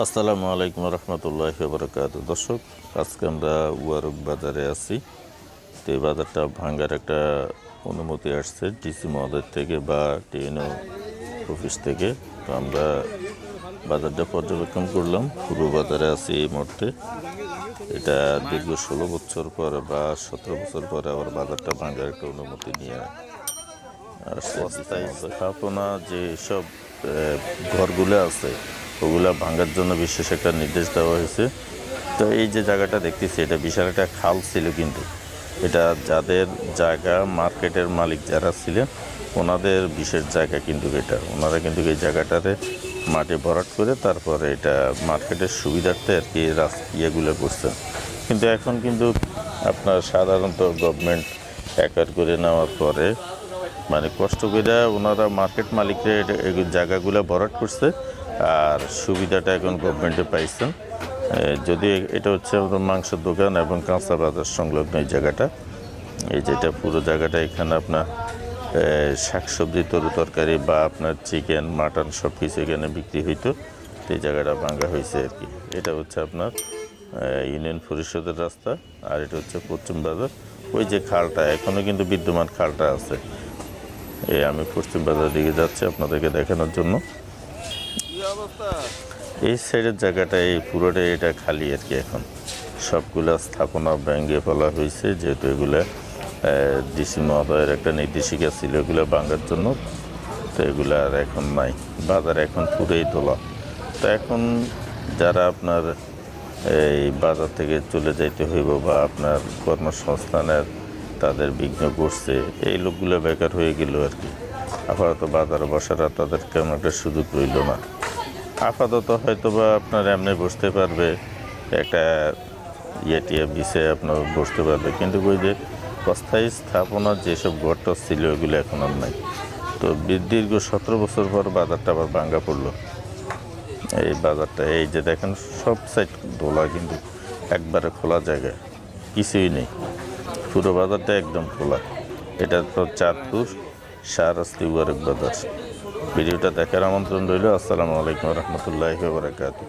আসসালামু আলাইকুম রহমতুল্লাহ বরকাত দর্শক আজকে আমরা উয়ারক বাজারে আছি। তো এই বাজারটা ভাঙ্গার একটা অনুমতি আসছে ডিসি মহোদয় থেকে বা টিএনও অফিস থেকে। তো আমরা বাজারটা পর্যবেক্ষণ করলাম। পুরো বাজারে আছি এই মুহূর্তে। এটা দীর্ঘ ষোলো বছর পর বা সতেরো বছর পরে আবার বাজারটা ভাঙ্গার একটা অনুমতি নিয়ে আসছে। অস্থায়ী স্থাপনা যে সব ঘরগুলো আছে ওগুলা ভাঙার জন্য বিশেষ একটা নির্দেশ দেওয়া হয়েছে। তো এই যে জায়গাটা দেখতেছি, এটা বিশাল একটা খাল ছিল কিন্তু। এটা যাদের জায়গা, মার্কেটের মালিক যারা ছিলেন, ওনাদের বিশেষ জায়গা কিন্তু এটা। ওনারা কিন্তু এই জায়গাটাতে মাটি ভরাট করে তারপরে এটা মার্কেটের সুবিধার্থে আর কি রাস, ইয়েগুলো করছেন। কিন্তু এখন কিন্তু আপনার সাধারণত গভর্নমেন্ট একর করে নেওয়ার পরে মানে কষ্ট করে ওনারা মার্কেট মালিকরা জায়গাগুলো ভরাট করছে। আর সুবিধাটা এখন গভর্নমেন্টে পাইছেন। যদি এটা হচ্ছে আমাদের মাংসের দোকান এবং কাঁচা বাজার সংলগ্ন এই জায়গাটা, এই যেটা পুরো জায়গাটা, এখানে আপনার শাকসবজি, তরু তরকারি বা আপনার চিকেন মাটন সব কিছু এখানে বিক্রি হইতো। এই জায়গাটা ভাঙ্গা হয়েছে আর কি। এটা হচ্ছে আপনার ইউনিয়ন পরিষদের রাস্তা আর এটা হচ্ছে পশ্চিম বাজার। ওই যে খালটা এখনও কিন্তু বিদ্যমান খালটা আছে। এই আমি পশ্চিম বাজার দিকে যাচ্ছি আপনাদেরকে দেখানোর জন্য। এই সাইডের জায়গাটা, এই পুরোটা এটা খালি আর কি এখন। সবগুলা স্থাপনা ভেঙে ফেলা হয়েছে, যেহেতু এগুলো ডিসি মহোদয়ের একটা নির্দেশিকা ছিল এগুলো ভাঙার জন্য। তো এগুলো আর এখন নাই, বাজার এখন পুরোই তোলা। তো এখন যারা আপনার এই বাজার থেকে চলে যাইতে হইব বা আপনার কর্মসংস্থানের তাদের বিঘ্ন করছে এই লোকগুলো বেকার হয়ে গেল আর কি। আপাতত বাজার বসার তাদের কেমন একটা সুযোগ রইল না। আপাতত হয়তো বা আপনার এমনি বসতে পারবে, একটা ইয়ে টিয়ে বিষয়ে আপনার বসতে পারবে। কিন্তু ওই যে অস্থায়ী স্থাপনার যেসব ঘরটা ছিল ওগুলো এখন আর নাই। তো দীর্ঘ সতেরো বছর পর বাজারটা আবার ভাঙ্গা পড়ল। এই বাজারটা, এই যে দেখেন, সব সাইড দোলা কিন্তু একবারে খোলা জায়গা, কিছুই নেই। পুরো বাজারটা একদম খোলা। এটা তো চাঁদপুর উয়ারক বাজার। ভিডিওটা দেখার আমন্ত্রণ রইল। আসসালামু আলাইকুম রহমতুল্লাহ বারাকাতু